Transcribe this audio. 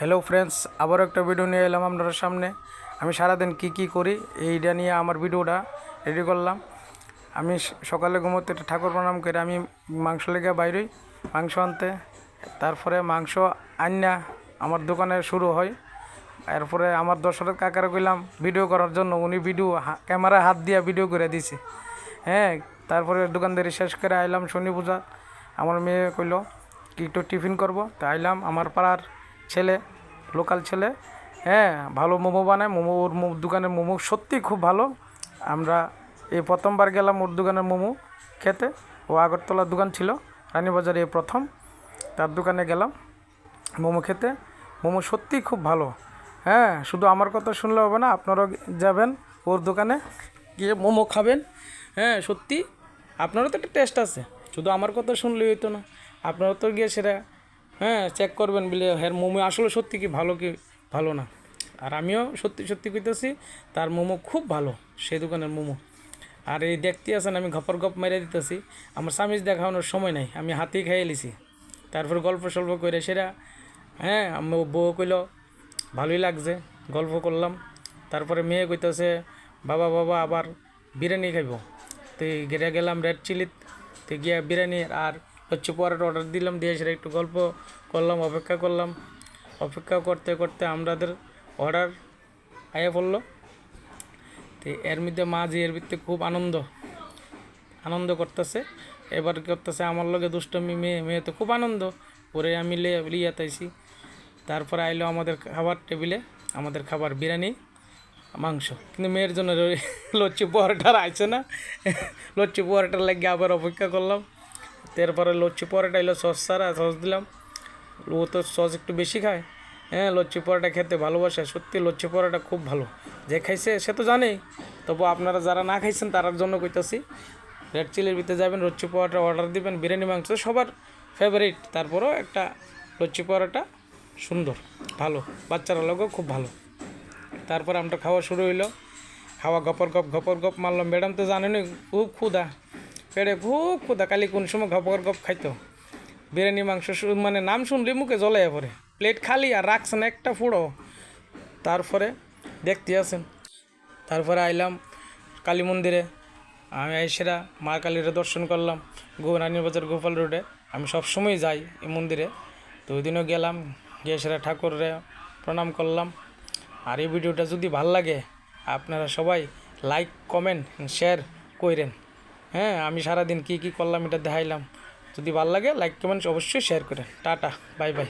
Hello friends আবারও একটা video নিয়ে এলাম আপনার সামনে। আমি সারাদিন কি কি করি, এইটা নিয়ে আমার ভিডিওটা রেডি করলাম। আমি সকালে ঘুমোতে ঠাকুর প্রণাম করে আমি মাংস লেগে বাইরই, মাংস আনতে। তারপরে মাংস আন্না আমার দোকানে শুরু হয়। এরপরে আমার দশরথ কাকারে কইলাম ভিডিও করার জন্য। উনি ভিডিও ক্যামেরা হাত দিয়ে ভিডিও করে দিছে। হ্যাঁ তারপরে দোকানদারি শেষ করে আইলাম শনি পূজা। আমার মেয়ে কইলো, কি একটু টিফিন করব? তা আইলাম, আমার পাড়ার ছেলে লোকাল ছেলে। হ্যাঁ ভালো মোমো বানায়। মোমো, ওর দোকানের মোমো সত্যি খুব ভালো। আমরা এই প্রথমবার গেলাম ওর দোকানের মোমো খেতে। ও আগরতলার দোকান ছিল, রানীবাজারে এই প্রথম। তার দোকানে গেলাম মোমো খেতে। মোমো সত্যি খুব ভালো। হ্যাঁ শুধু আমার কথা শুনলে হবে না, আপনারাও যাবেন ওর দোকানে, গিয়ে মোমো খাবেন। হ্যাঁ সত্যি। আপনারও তো একটা টেস্ট আছে। শুধু আমার কথা শুনলেই হইতো না। আপনারাও তো গিয়ে সেটা হ্যাঁ চেক করবেন বলে হ্যাঁ মোমো আসলে সত্যি কি ভালো কি ভালো না। আর আমিও সত্যি সত্যি কইতেছি, তার মোমো খুব ভালো সেই দোকানের মোমো। আর এই দেখতে আছেন, আমি গপর গপ মেরে দিতেছি। আমার স্বামীজ দেখানোর সময় নাই, আমি হাতেই খাইয়ে লিছি। তারপর গল্প সল্প করে সেরা হ্যাঁ আমি বউ কইল, ভালোই লাগছে, গল্প করলাম। তারপরে মেয়ে কইতেছে, বাবা বাবা, আবার বিরিয়ানি খাইব। তো গেরে গেলাম রেড চিলিত তো গিয়া বিরিয়ানি আর হচ্ছে পরের অর্ডার দিলাম, দিয়ে সেটা একটু গল্প করলাম, অপেক্ষা করলাম। অপেক্ষা করতে করতে আমাদের অর্ডার আয়া পড়ল। তো এর মধ্যে মাঝি এর ভিতরে খুব আনন্দ আনন্দ করতেছে। এবার করতেছে, আমার লগে দুষ্টমি মেয়ে মেয়ে তো খুব আনন্দ। পরে আমি লিয়ে তাইছি। তারপরে আইলো আমাদের খাবার টেবিলে, আমাদের খাবার বিরিয়ানি, মাংস। কিন্তু মেয়ের জন্য লচ্ছি পরোটার আইছে না। লচ্ছি পরোটার লাগে আবার অপেক্ষা করলাম। তারপরে লচ্ছি পরোটা, এলো সস সারা সস দিলাম। ও তো সস একটু বেশি খায়। হ্যাঁ লচ্ছি পরোটা খেতে ভালোবাসে। সত্যি লচ্ছি পরোটা খুব ভালো। যে খাইছে সে তো জানেই। তবু আপনারা যারা না খাইছেন তার জন্য কইতাছি রেড চিলির ভিতরে যাবেন, লচ্ছি পরোটা অর্ডার দিবেন, বিরিয়ানি, মাংস সবার ফেভারিট তারপরেও একটা লচ্ছি পরোটা সুন্দর, ভালো, বাচ্চারা লগেও খুব ভালো। তারপর আমরা খাওয়া শুরু হইল। খাওয়া গপর গপ গপর গপ মারলাম। ম্যাডাম তো জানেনই, খুব ক্ষুদা পেটে খুব ক্ষুদা কালি কোন সময় গপর গপ খাইতো। বিরিয়ানি, মাংস মানে নাম শুনলে মুখে জলে পরে। প্লেট খালি আর রাখছেন একটা ফুড়ো। তারপরে দেখতে আছেন তারপরে আইলাম কালী মন্দিরে। আমি আইসেরা মা কালীর দর্শন করলাম। গো রানীবাজার গোপাল রোডে। আমি সবসময় যাই এই মন্দিরে। তো ওই দিনও গেলাম, গিয়ে সেরা ঠাকুরে প্রণাম করলাম। আর এই ভিডিওটা যদি ভালো লাগে, আপনারা সবাই লাইক, কমেন্ট শেয়ার কইরেন। হ্যাঁ আমি সারাদিন কী কী করলাম এটা দেখাইলাম। যদি ভালো লাগে লাইক কমেন্টস অবশ্যই শেয়ার করেন টাটা বাই বাই